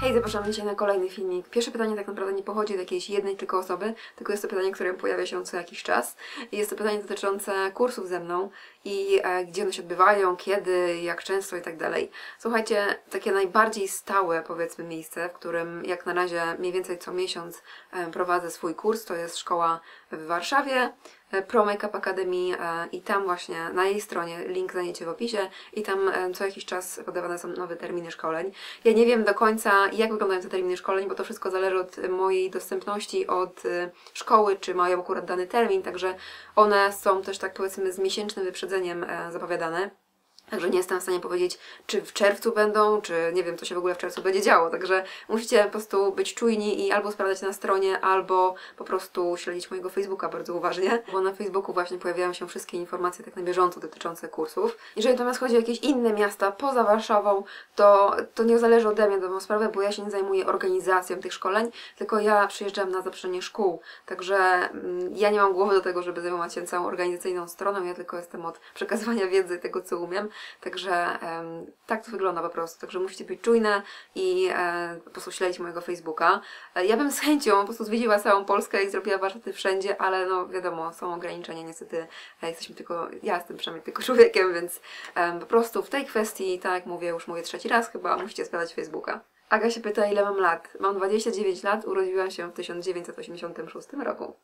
Hej, zapraszam dzisiaj na kolejny filmik. Pierwsze pytanie tak naprawdę nie pochodzi od jakiejś jednej tylko osoby, tylko jest to pytanie, które pojawia się co jakiś czas. Jest to pytanie dotyczące kursów ze mną i e, gdzie one się odbywają, kiedy, jak często i tak dalej. Słuchajcie, takie najbardziej stałe powiedzmy miejsce, w którym jak na razie mniej więcej co miesiąc e, prowadzę swój kurs, to jest szkoła w Warszawie. E, Pro Makeup Academy e, i tam właśnie na jej stronie, link znajdziecie w opisie i tam e, co jakiś czas podawane są nowe terminy szkoleń. Ja nie wiem do końca jak wyglądają te terminy szkoleń, bo to wszystko zależy od mojej dostępności, od szkoły, czy mają akurat dany termin, także one są też tak powiedzmy z miesięcznym wyprzedzeniem zapowiadane. Także nie jestem w stanie powiedzieć, czy w czerwcu będą, czy nie wiem, co się w ogóle w czerwcu będzie działo. Także musicie po prostu być czujni i albo sprawdzać na stronie, albo po prostu śledzić mojego Facebooka bardzo uważnie, bo na Facebooku właśnie pojawiają się wszystkie informacje tak na bieżąco dotyczące kursów. Jeżeli natomiast chodzi o jakieś inne miasta poza Warszawą, to, to nie zależy ode mnie dobrą sprawę, bo ja się nie zajmuję organizacją tych szkoleń, tylko ja przyjeżdżam na zaproszenie szkół. Także mm, ja nie mam głowy do tego, żeby zajmować się całą organizacyjną stroną, ja tylko jestem od przekazywania wiedzy, tego co umiem. Także tak to wygląda po prostu. Także musicie być czujne i e, po prostu śledzić mojego Facebooka. E, ja bym z chęcią po prostu zwiedziła całą Polskę i zrobiła warsztaty wszędzie, ale no wiadomo, są ograniczenia niestety. E, jesteśmy tylko, ja jestem przynajmniej tylko człowiekiem, więc po prostu w tej kwestii, tak jak mówię, już mówię trzeci raz chyba, musicie sprawdzać Facebooka. Aga się pyta, ile mam lat. Mam 29 lat, urodziłam się w 1986 roku.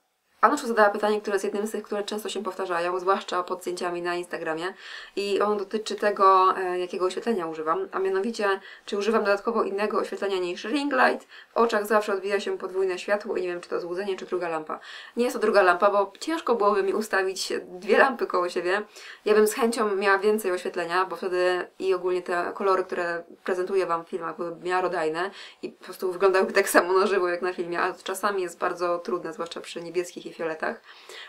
Anuszu zadała pytanie, które jest jednym z tych, które często się powtarzają, zwłaszcza pod zdjęciami na Instagramie. I ono dotyczy tego, e, jakiego oświetlenia używam, a mianowicie, czy używam dodatkowo innego oświetlenia niż ring light. W oczach zawsze odbija się podwójne światło i nie wiem, czy to złudzenie, czy druga lampa. Nie jest to druga lampa, bo ciężko byłoby mi ustawić dwie lampy koło siebie. Ja bym z chęcią miała więcej oświetlenia, bo wtedy i ogólnie te kolory, które prezentuję Wam w filmach, byłyby miarodajne i po prostu wyglądałyby tak samo na żywo jak na filmie, a czasami jest bardzo trudne, zwłaszcza przy niebieskich i fioletach.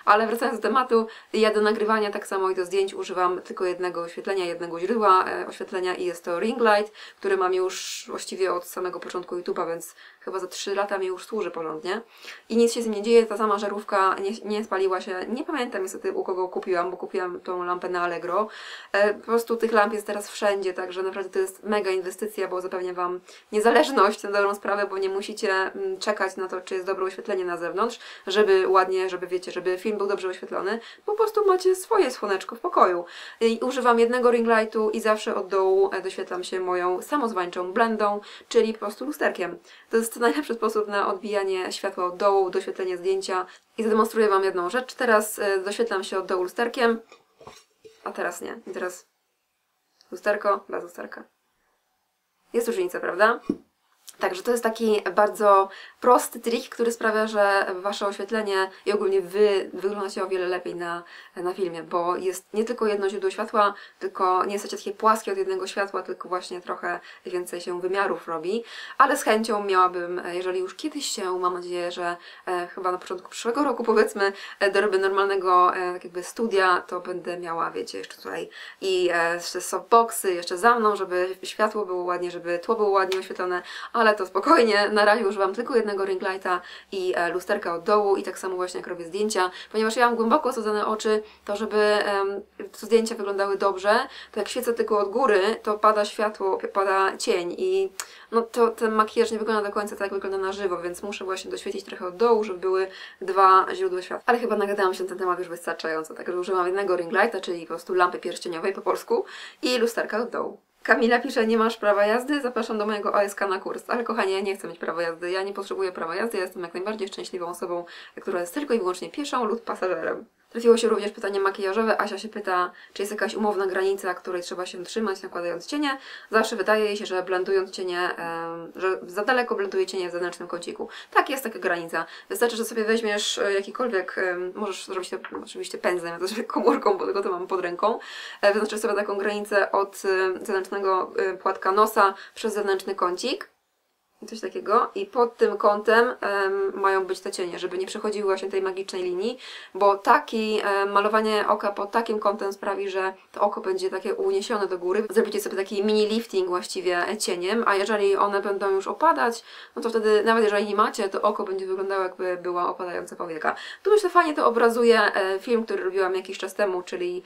Ale wracając do tematu, ja do nagrywania tak samo i do zdjęć używam tylko jednego oświetlenia, jednego źródła e, oświetlenia i jest to ring light, który mam już właściwie od samego początku YouTube'a, więc chyba za 3 lata mi już służy porządnie. I nic się z nim nie dzieje, ta sama żarówka nie, nie spaliła się. Nie pamiętam niestety u kogo kupiłam, bo kupiłam tą lampę na Allegro. E, po prostu tych lamp jest teraz wszędzie, także naprawdę to jest mega inwestycja, bo zapewnia Wam niezależność na dobrą sprawę, bo nie musicie mm, czekać na to, czy jest dobre oświetlenie na zewnątrz, żeby ładnie, żeby wiecie, żeby film był dobrze oświetlony. Po prostu macie swoje słoneczko w pokoju. I używam jednego ring lightu i zawsze od dołu e, doświetlam się moją samozwańczą blendą, czyli po prostu lusterkiem. To jest najlepszy sposób na odbijanie światła od dołu, doświetlenie zdjęcia. I zademonstruję Wam jedną rzecz. Teraz e, doświetlam się od dołu lusterkiem, a teraz nie. I teraz lusterko, bez lusterka. Jest różnica, prawda? Także to jest taki bardzo prosty trik, który sprawia, że Wasze oświetlenie i ogólnie Wy wyglądacie o wiele lepiej na, na filmie, bo jest nie tylko jedno źródło światła, tylko nie jesteście takie płaskie od jednego światła, tylko właśnie trochę więcej się wymiarów robi, ale z chęcią miałabym, jeżeli już kiedyś się, mam nadzieję, że e, chyba na początku przyszłego roku powiedzmy, e, dorobię normalnego e, tak jakby studia, to będę miała, wiecie, jeszcze tutaj i e, jeszcze softboxy, jeszcze za mną, żeby światło było ładnie, żeby tło było ładnie oświetlone, ale to spokojnie, na razie używam tylko jednego ring lighta i e, lusterka od dołu i tak samo właśnie jak robię zdjęcia, ponieważ ja mam głęboko osadzone oczy, to żeby zdjęcia wyglądały dobrze, to jak świecę tylko od góry, to pada światło, pada cień i no to ten makijaż nie wygląda do końca tak, jak wygląda na żywo, więc muszę właśnie doświecić trochę od dołu, żeby były dwa źródła światła. Ale chyba nagadałam się na ten temat już wystarczająco, także używam jednego ring lighta, czyli po prostu lampy pierścieniowej po polsku i lusterka od dołu. Kamila pisze, nie masz prawa jazdy, zapraszam do mojego OSK na kurs. Ale kochanie, ja nie chcę mieć prawa jazdy, ja nie potrzebuję prawa jazdy, ja jestem jak najbardziej szczęśliwą osobą, która jest tylko i wyłącznie pieszą lub pasażerem. Trafiło się również pytanie makijażowe. Asia się pyta, czy jest jakaś umowna granica, której trzeba się trzymać, nakładając cienie. Zawsze wydaje jej się, że blendując cienie, że za daleko blenduje cienie w zewnętrznym kąciku. Tak, jest taka granica. Wystarczy, że sobie weźmiesz e, jakikolwiek, możesz zrobić to oczywiście pędzlem, ja to komórką, bo tylko to mam pod ręką. E, Wyznaczysz sobie taką granicę od e, zewnętrznego płatka nosa przez zewnętrzny kącik coś takiego i pod tym kątem em, mają być te cienie, żeby nie przechodziły właśnie tej magicznej linii, bo taki malowanie oka pod takim kątem sprawi, że to oko będzie takie uniesione do góry. Zrobicie sobie taki mini lifting właściwie cieniem, a jeżeli one będą już opadać, no to wtedy nawet jeżeli nie macie, to oko będzie wyglądało jakby była opadająca powieka. Tu myślę fajnie to obrazuje e, film, który robiłam jakiś czas temu, czyli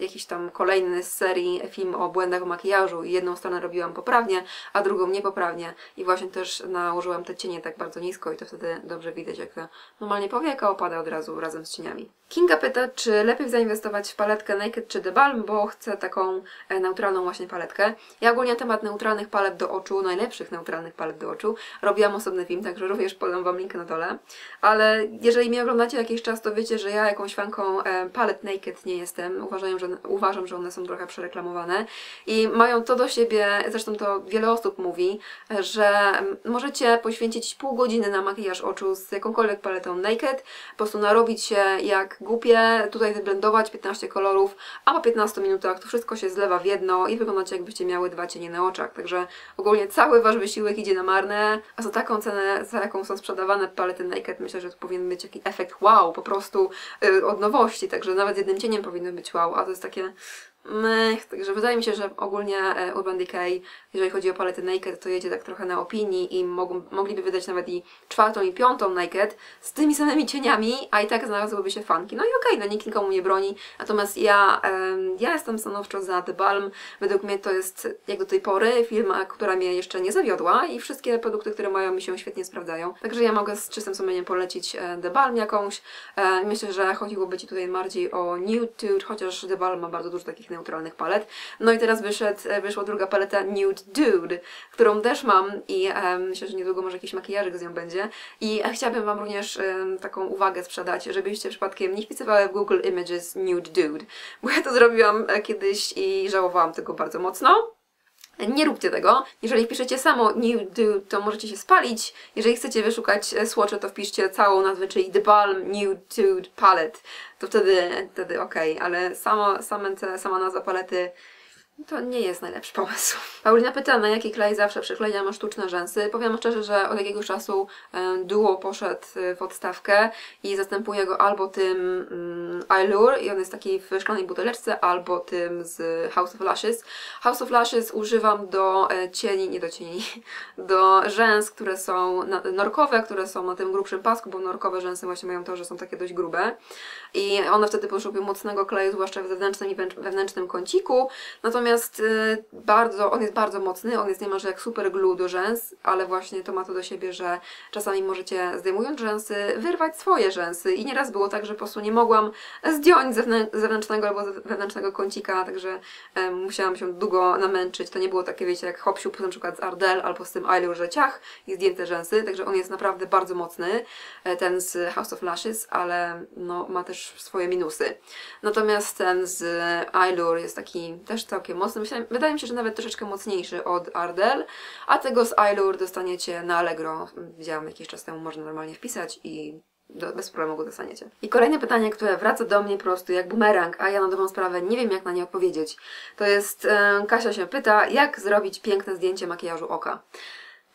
jakiś tam kolejny z serii film o błędach w makijażu i jedną stronę robiłam poprawnie, a drugą niepoprawnie i właśnie właśnie też nałożyłam te cienie tak bardzo nisko i to wtedy dobrze widać, jak ta normalnie powieka opada od razu razem z cieniami. Kinga pyta, czy lepiej zainwestować w paletkę Naked czy The Balm, bo chcę taką e, neutralną właśnie paletkę. Ja ogólnie temat neutralnych palet do oczu, najlepszych neutralnych palet do oczu, robiłam osobny film, także również podam Wam link na dole. Ale jeżeli mnie oglądacie jakiś czas, to wiecie, że ja jakąś fanką e, palet Naked nie jestem. Uważam że, uważam, że one są trochę przereklamowane i mają to do siebie, zresztą to wiele osób mówi, że możecie poświęcić pół godziny na makijaż oczu z jakąkolwiek paletą Naked, po prostu narobić się jak głupie, tutaj wyblendować 15 kolorów, a po 15 minutach to wszystko się zlewa w jedno i wyglądacie jakbyście miały dwa cienie na oczach. Także ogólnie cały Wasz wysiłek idzie na marne, a za taką cenę, za jaką są sprzedawane palety Naked, myślę, że to powinien być jakiś efekt wow, po prostu yy, od nowości, także nawet jednym cieniem powinno być wow, a to jest takie Mech, także wydaje mi się, że ogólnie e, Urban Decay, jeżeli chodzi o palety Naked, to jedzie tak trochę na opinii i mogą, mogliby wydać nawet i czwartą i piątą Naked z tymi samymi cieniami, a i tak znalazłyby się fanki. No i okej, okay, no nikt nikomu nie broni, natomiast ja, ja jestem stanowczo za The Balm. Według mnie to jest jak do tej pory firma, która mnie jeszcze nie zawiodła i wszystkie produkty, które mają mi się świetnie sprawdzają. Także ja mogę z czystym sumieniem polecić e, The Balm jakąś. E, myślę, że chodziłoby Ci tutaj bardziej o Nude Dude, chociaż The Balm ma bardzo dużo takich neutralnych palet. No i teraz wyszedł, e, wyszła druga paleta Nude Dude, którą też mam i um, myślę, że niedługo może jakiś makijażyk z nią będzie. I chciałabym Wam również um, taką uwagę sprzedać, żebyście przypadkiem nie wpisywały w Google Images Nude Dude, bo ja to zrobiłam e, kiedyś i żałowałam tego bardzo mocno. Nie róbcie tego. Jeżeli wpiszecie samo New Do, to możecie się spalić. Jeżeli chcecie wyszukać słocze, to wpiszcie całą nazwę, czyli The Balm New Dude Palette. To wtedy, wtedy ok, ale samo, same te, sama nazwa palety to nie jest najlepszy pomysł. Paulina pyta, na jaki klej zawsze przyklejam sztuczne rzęsy. Powiem szczerze, że od jakiegoś czasu Duo poszedł y, w odstawkę i zastępuję go albo tym um, Allure i on jest taki w szklanej buteleczce, albo tym z House of Lashes. House of Lashes używam do e, cieni, nie do cieni, do rzęs, które są norkowe, które są na tym grubszym pasku, bo norkowe rzęsy właśnie mają to, że są takie dość grube i one wtedy potrzebują mocnego kleju, zwłaszcza w zewnętrznym i wewnętrznym kąciku. Natomiast y, bardzo, on jest bardzo mocny, on jest niemalże jak super glue do rzęs, ale właśnie to ma to do siebie, że czasami możecie zdejmując rzęsy, wyrwać swoje rzęsy i nieraz było tak, że po prostu nie mogłam zdjąć zewnętrznego albo wewnętrznego kącika, także musiałam się długo namęczyć. To nie było takie, wiecie, jak hopsiu na przykład z Ardell albo z tym Eyelure, że ciach i zdjęte rzęsy, także on jest naprawdę bardzo mocny, e, ten z House of Lashes, ale no, ma też swoje minusy. Natomiast ten z Ailur jest taki też całkiem mocny. Myślałem, wydaje mi się, że nawet troszeczkę mocniejszy od Ardell, a tego z Ailur dostaniecie na Allegro. Widziałam jakiś czas temu, można normalnie wpisać i do, bez problemu go dostaniecie. I kolejne pytanie, które wraca do mnie po prostu jak bumerang, a ja na dobrą sprawę nie wiem jak na nie odpowiedzieć. To jest, e, Kasia się pyta, jak zrobić piękne zdjęcie makijażu oka.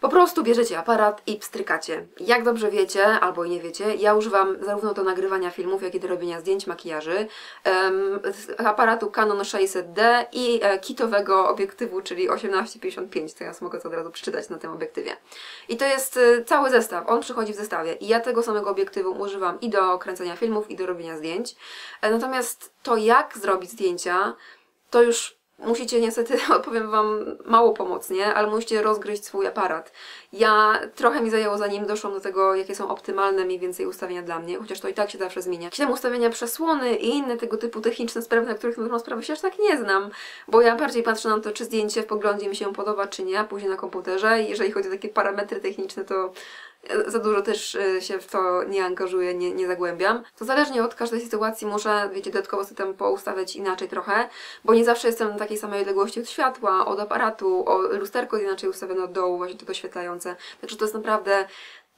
Po prostu bierzecie aparat i pstrykacie. Jak dobrze wiecie, albo i nie wiecie, ja używam zarówno do nagrywania filmów, jak i do robienia zdjęć, makijaży, um, aparatu Canon 600D i e, kitowego obiektywu, czyli 1855. Teraz mogę to od razu przeczytać na tym obiektywie. I to jest e, cały zestaw, on przychodzi w zestawie. I ja tego samego obiektywu używam i do kręcenia filmów, i do robienia zdjęć. E, natomiast to, jak zrobić zdjęcia, to już musicie niestety, odpowiem Wam mało pomocnie, ale musicie rozgryźć swój aparat. Ja trochę mi zajęło zanim doszłam do tego, jakie są optymalne mniej więcej ustawienia dla mnie, chociaż to i tak się zawsze zmienia. Jakieś tam ustawienia przesłony i inne tego typu techniczne sprawy, na których na dobrą sprawę się aż tak nie znam, bo ja bardziej patrzę na to, czy zdjęcie w poglądzie mi się podoba, czy nie, później na komputerze i jeżeli chodzi o takie parametry techniczne, to za dużo też e, się w to nie angażuję, nie, nie zagłębiam. To zależnie od każdej sytuacji muszę, wiecie, dodatkowo sobie tam poustawiać inaczej trochę, bo nie zawsze jestem na takiej samej odległości od światła, od aparatu, o lusterko jest inaczej ustawione od dołu, właśnie to doświetlające. Także to jest naprawdę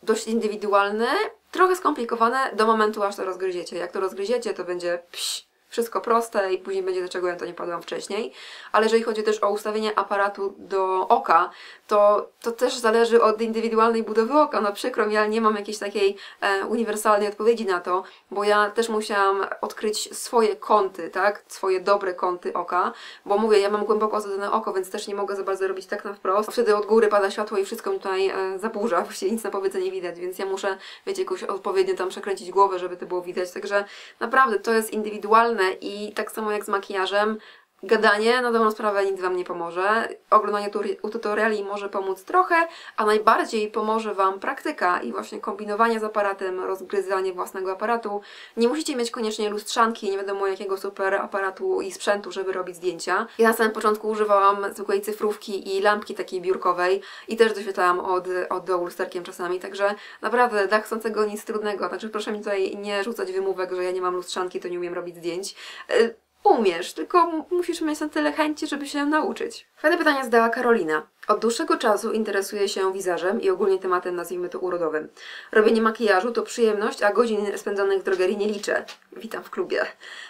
dość indywidualne, trochę skomplikowane do momentu, aż to rozgryziecie. Jak to rozgryziecie, to będzie pś, wszystko proste i później będzie, dlaczego ja to nie padłam wcześniej. Ale jeżeli chodzi też o ustawienie aparatu do oka, to, to też zależy od indywidualnej budowy oka. No przykro mi, ale nie mam jakiejś takiej e, uniwersalnej odpowiedzi na to, bo ja też musiałam odkryć swoje kąty, tak? Swoje dobre kąty oka, bo mówię, ja mam głęboko osadzone oko, więc też nie mogę za bardzo robić tak na wprost. Wtedy od góry pada światło i wszystko mi tutaj e, zaburza, właściwie nic na powiedzenie nie widać, więc ja muszę, wiecie, jakoś odpowiednio tam przekręcić głowę, żeby to było widać. Także naprawdę to jest indywidualne i tak samo jak z makijażem, Gadanie na dobrą sprawę nic Wam nie pomoże. Oglądanie tu- tutoriali może pomóc trochę, a najbardziej pomoże Wam praktyka i właśnie kombinowanie z aparatem, rozgryzanie własnego aparatu. Nie musicie mieć koniecznie lustrzanki, nie wiadomo jakiego super aparatu i sprzętu, żeby robić zdjęcia. Ja na samym początku używałam zwykłej cyfrówki i lampki takiej biurkowej i też doświetlałam od, od dołu lusterkiem czasami, także naprawdę dla chcącego nic trudnego, także proszę mi tutaj nie rzucać wymówek, że ja nie mam lustrzanki, to nie umiem robić zdjęć. Umiesz, tylko musisz mieć na tyle chęci, żeby się nauczyć. Fajne pytanie zadała Karolina. Od dłuższego czasu interesuję się wizażem i ogólnie tematem, nazwijmy to urodowym. Robienie makijażu to przyjemność, a godzin spędzonych w drogerii nie liczę. Witam w klubie.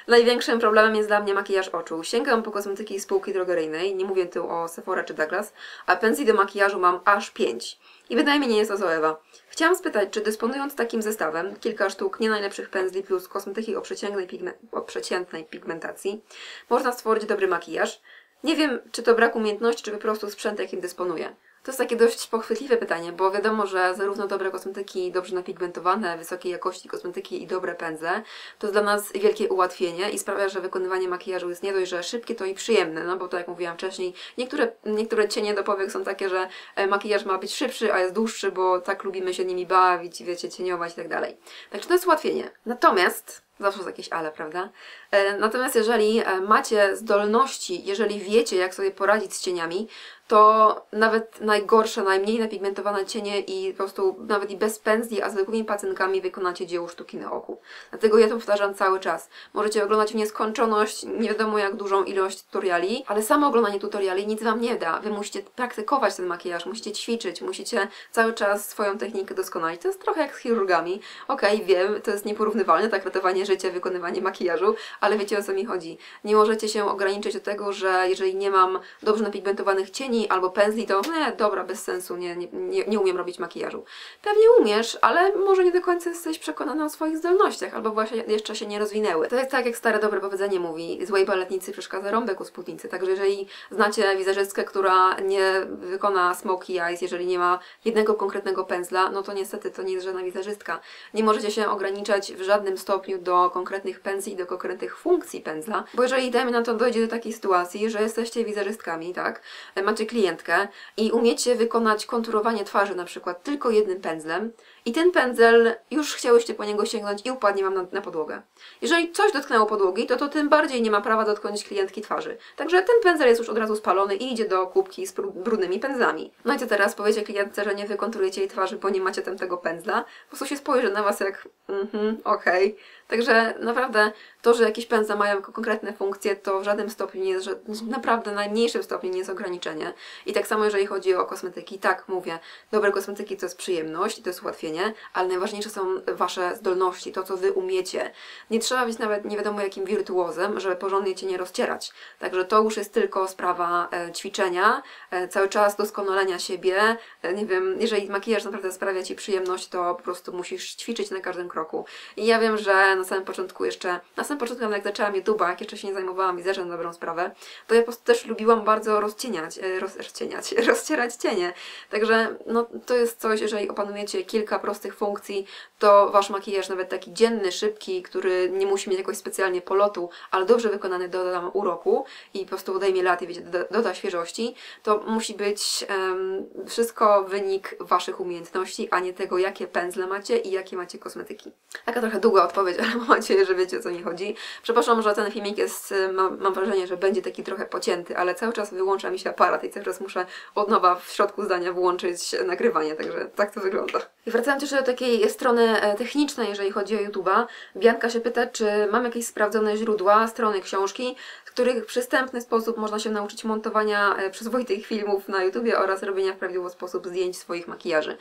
Największym problemem jest dla mnie makijaż oczu. Sięgam po kosmetyki z półki drogeryjnej, nie mówię tu o Sephora czy Douglas, a pensji do makijażu mam aż 5. I wydaje mi nie jest to Zoewa. Chciałam spytać, czy dysponując takim zestawem, kilka sztuk nie najlepszych pędzli plus kosmetyki o przeciętnej, pigme- o przeciętnej pigmentacji, można stworzyć dobry makijaż? Nie wiem, czy to brak umiejętności, czy po prostu sprzęt, jakim dysponuję. To jest takie dość pochwytliwe pytanie, bo wiadomo, że zarówno dobre kosmetyki, dobrze napigmentowane, wysokiej jakości kosmetyki i dobre pędzle to jest dla nas wielkie ułatwienie i sprawia, że wykonywanie makijażu jest nie dość, że szybkie, to i przyjemne, no bo to jak mówiłam wcześniej, niektóre, niektóre cienie do powiek są takie, że e, makijaż ma być szybszy, a jest dłuższy, bo tak lubimy się nimi bawić, wiecie, cieniować i tak dalej. Także to jest ułatwienie. Natomiast Zawsze jest jakieś ale, prawda? E, Natomiast jeżeli e, macie zdolności, jeżeli wiecie, jak sobie poradzić z cieniami, to nawet najgorsze, najmniej napigmentowane cienie i po prostu nawet i bez pędzli, a zwykłymi pacynkami wykonacie dzieło sztuki na oku. Dlatego ja to powtarzam cały czas. Możecie oglądać w nieskończoność, nie wiadomo jak dużą ilość tutoriali, ale samo oglądanie tutoriali nic Wam nie da. Wy musicie praktykować ten makijaż, musicie ćwiczyć, musicie cały czas swoją technikę doskonalić. To jest trochę jak z chirurgami. Okej, wiem, to jest nieporównywalne, tak ratowanie życia, wykonywanie makijażu, ale wiecie o co mi chodzi. Nie możecie się ograniczyć do tego, że jeżeli nie mam dobrze napigmentowanych cieni albo pędzli, to nie, dobra, bez sensu, nie, nie, nie, umiem robić makijażu. Pewnie umiesz, ale może nie do końca jesteś przekonana o swoich zdolnościach, albo właśnie jeszcze się nie rozwinęły. To jest tak, jak stare dobre powiedzenie mówi, złej baletnicy przeszkadza rąbek u spódnicy. Także jeżeli znacie wizerzystkę, która nie wykona smoky eyes, jeżeli nie ma jednego konkretnego pędzla, no to niestety to nie jest żadna wizerzystka. Nie możecie się ograniczać w żadnym stopniu do konkretnych pędzli, do konkretnych funkcji pędzla, bo jeżeli dajmy na to dojdzie do takiej sytuacji, że jesteście wizerzystkami, tak, macie klientkę i umiecie wykonać konturowanie twarzy na przykład tylko jednym pędzlem i ten pędzel już chciałyście po niego sięgnąć i upadnie Wam na, na podłogę. Jeżeli coś dotknęło podłogi, to to tym bardziej nie ma prawa dotknąć klientki twarzy. Także ten pędzel jest już od razu spalony i idzie do kubki z bru- brudnymi pędzlami. No i co teraz? Powiecie klientce, że nie wykonturujecie jej twarzy, bo nie macie tam tego pędzla. Po prostu się spojrzy na Was jak mhm, okej. Także naprawdę to, że jakieś pędzle mają konkretne funkcje, to w żadnym stopniu nie jest, że naprawdę najmniejszym stopniu nie jest ograniczenie. I tak samo jeżeli chodzi o kosmetyki, tak mówię, dobre kosmetyki to jest przyjemność i to jest ułatwienie, ale najważniejsze są Wasze zdolności, to co Wy umiecie. Nie trzeba być nawet nie wiadomo jakim wirtuozem, żeby porządnie Cię nie rozcierać. Także to już jest tylko sprawa e, ćwiczenia, e, cały czas doskonalenia siebie. E, nie wiem, jeżeli makijaż naprawdę sprawia Ci przyjemność, to po prostu musisz ćwiczyć na każdym kroku. I ja wiem, że na samym początku jeszcze, na samym początku jak zaczęłam YouTube'a, jak jeszcze się nie zajmowałam wizerzem na dobrą sprawę, to ja po prostu też lubiłam bardzo rozcieniać, roz, rozcieniać, rozcierać cienie. Także no, to jest coś, jeżeli opanujecie kilka prostych funkcji, to Wasz makijaż, nawet taki dzienny, szybki, który nie musi mieć jakoś specjalnie polotu, ale dobrze wykonany doda nam uroku i po prostu odejmie lat i wiecie, doda, świeżości, to musi być em, wszystko wynik Waszych umiejętności, a nie tego, jakie pędzle macie i jakie macie kosmetyki. Taka trochę długa odpowiedź, ale mam nadzieję, że wiecie o co mi chodzi. Przepraszam, że ten filmik jest, y, mam, mam wrażenie, że będzie taki trochę pocięty, ale cały czas wyłącza mi się aparat i cały czas muszę od nowa w środku zdania włączyć nagrywanie, także tak to wygląda. I wracając jeszcze do takiej strony e, technicznej, jeżeli chodzi o YouTube'a, Bianka się pyta, czy mam jakieś sprawdzone źródła, strony, książki, w których w przystępny sposób można się nauczyć montowania e, przyzwoitych filmów na YouTubie oraz robienia w prawidłowy sposób zdjęć swoich makijaży.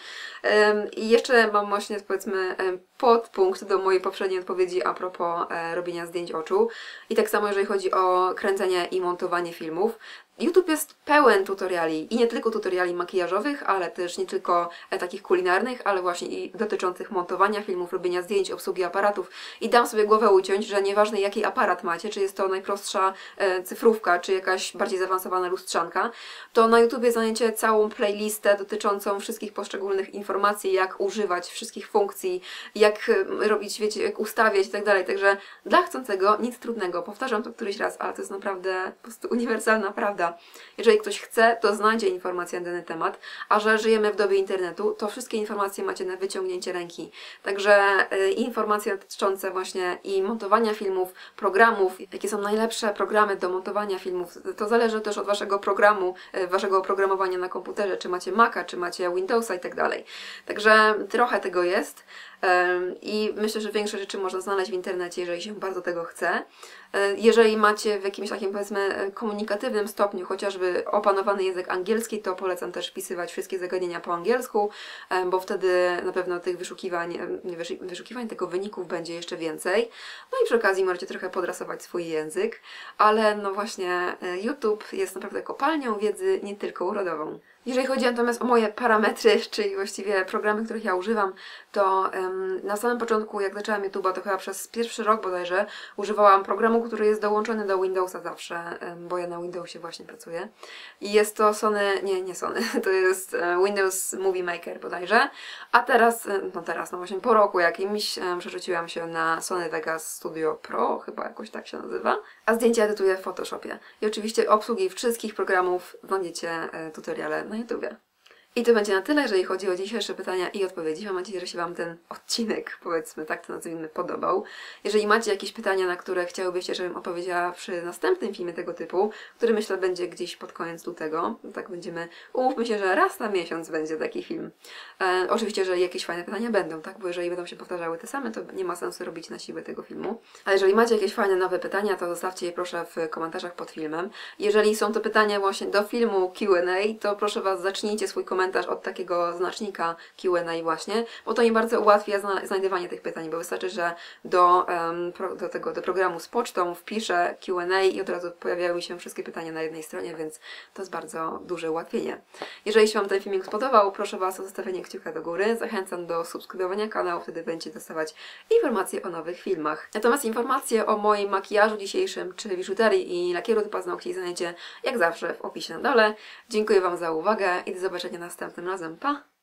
I jeszcze mam właśnie, powiedzmy, em, podpunkt do mojej poprzedniej odpowiedzi a propos e, robienia zdjęć oczu. I tak samo, jeżeli chodzi o kręcenie i montowanie filmów. YouTube jest pełen tutoriali i nie tylko tutoriali makijażowych, ale też nie tylko e, takich kulinarnych, ale właśnie i dotyczących montowania filmów, robienia zdjęć, obsługi aparatów i dam sobie głowę uciąć, że nieważne jaki aparat macie, czy jest to najprostsza e, cyfrówka, czy jakaś bardziej zaawansowana lustrzanka, to na YouTubie znajdziecie całą playlistę dotyczącą wszystkich poszczególnych informacji, jak używać wszystkich funkcji, jak e, robić, wiecie, jak ustawiać i tak dalej. Także dla chcącego nic trudnego. Powtarzam to któryś raz, ale to jest naprawdę po prostu uniwersalna prawda. Jeżeli ktoś chce, to znajdzie informacje na dany temat, a że żyjemy w dobie internetu, to wszystkie informacje macie na wyciągnięcie ręki. Także y, informacje dotyczące właśnie i montowania filmów, programów, jakie są najlepsze programy do montowania filmów, to zależy też od waszego programu, y, waszego oprogramowania na komputerze, czy macie Maca, czy macie Windowsa i tak dalej. Także trochę tego jest. I myślę, że większe rzeczy można znaleźć w internecie, jeżeli się bardzo tego chce. E, jeżeli macie w jakimś takim, powiedzmy, e, komunikatywnym stopniu chociażby opanowany język angielski, to polecam też wpisywać wszystkie zagadnienia po angielsku, bo wtedy na pewno tych wyszukiwań, wyszukiwań, tylko wyników będzie jeszcze więcej. No i przy okazji możecie trochę podrasować swój język, ale no właśnie e, YouTube jest naprawdę kopalnią wiedzy nie tylko urodową. Jeżeli chodzi natomiast o moje parametry, czyli właściwie programy, których ja używam, to na samym początku, jak zaczęłam YouTube'a, to chyba przez pierwszy rok bodajże, używałam programu, który jest dołączony do Windowsa zawsze, bo ja na Windowsie właśnie pracuję. I jest to Sony, nie, nie Sony, to jest um, Windows Movie Maker bodajże. A teraz, no teraz, no właśnie po roku jakimś, przerzuciłam się na Sony Vegas Studio Pro, chyba jakoś tak się nazywa. A zdjęcia edytuję w Photoshopie. I oczywiście obsługi wszystkich programów znajdziecie e, tutoriale na YouTubie. I to będzie na tyle, jeżeli chodzi o dzisiejsze pytania i odpowiedzi. Mam nadzieję, że się Wam ten odcinek, powiedzmy tak to nazwijmy, podobał. Jeżeli macie jakieś pytania, na które chciałybyście, żebym opowiedziała przy następnym filmie tego typu, który myślę będzie gdzieś pod koniec lutego, no tak będziemy, umówmy się, że raz na miesiąc będzie taki film. E, oczywiście, że jakieś fajne pytania będą, tak? Bo jeżeli będą się powtarzały te same, to nie ma sensu robić na siłę tego filmu. Ale jeżeli macie jakieś fajne, nowe pytania, to zostawcie je proszę w komentarzach pod filmem. Jeżeli są to pytania właśnie do filmu Q&A, to proszę Was, zacznijcie swój komentarz komentarz od takiego znacznika Q&A właśnie, bo to mi bardzo ułatwia znajdywanie tych pytań, bo wystarczy, że do, um, pro, do tego do programu z pocztą wpiszę Q&A i od razu pojawiają mi się wszystkie pytania na jednej stronie, więc to jest bardzo duże ułatwienie. Jeżeli się Wam ten filmik spodobał, proszę Was o zostawienie kciuka do góry, zachęcam do subskrybowania kanału, wtedy będziecie dostawać informacje o nowych filmach. Natomiast informacje o moim makijażu dzisiejszym, czy biżuterii i lakieru do paznokci znajdziecie jak zawsze w opisie na dole. Dziękuję Wam za uwagę i do zobaczenia następnym razem. Pa!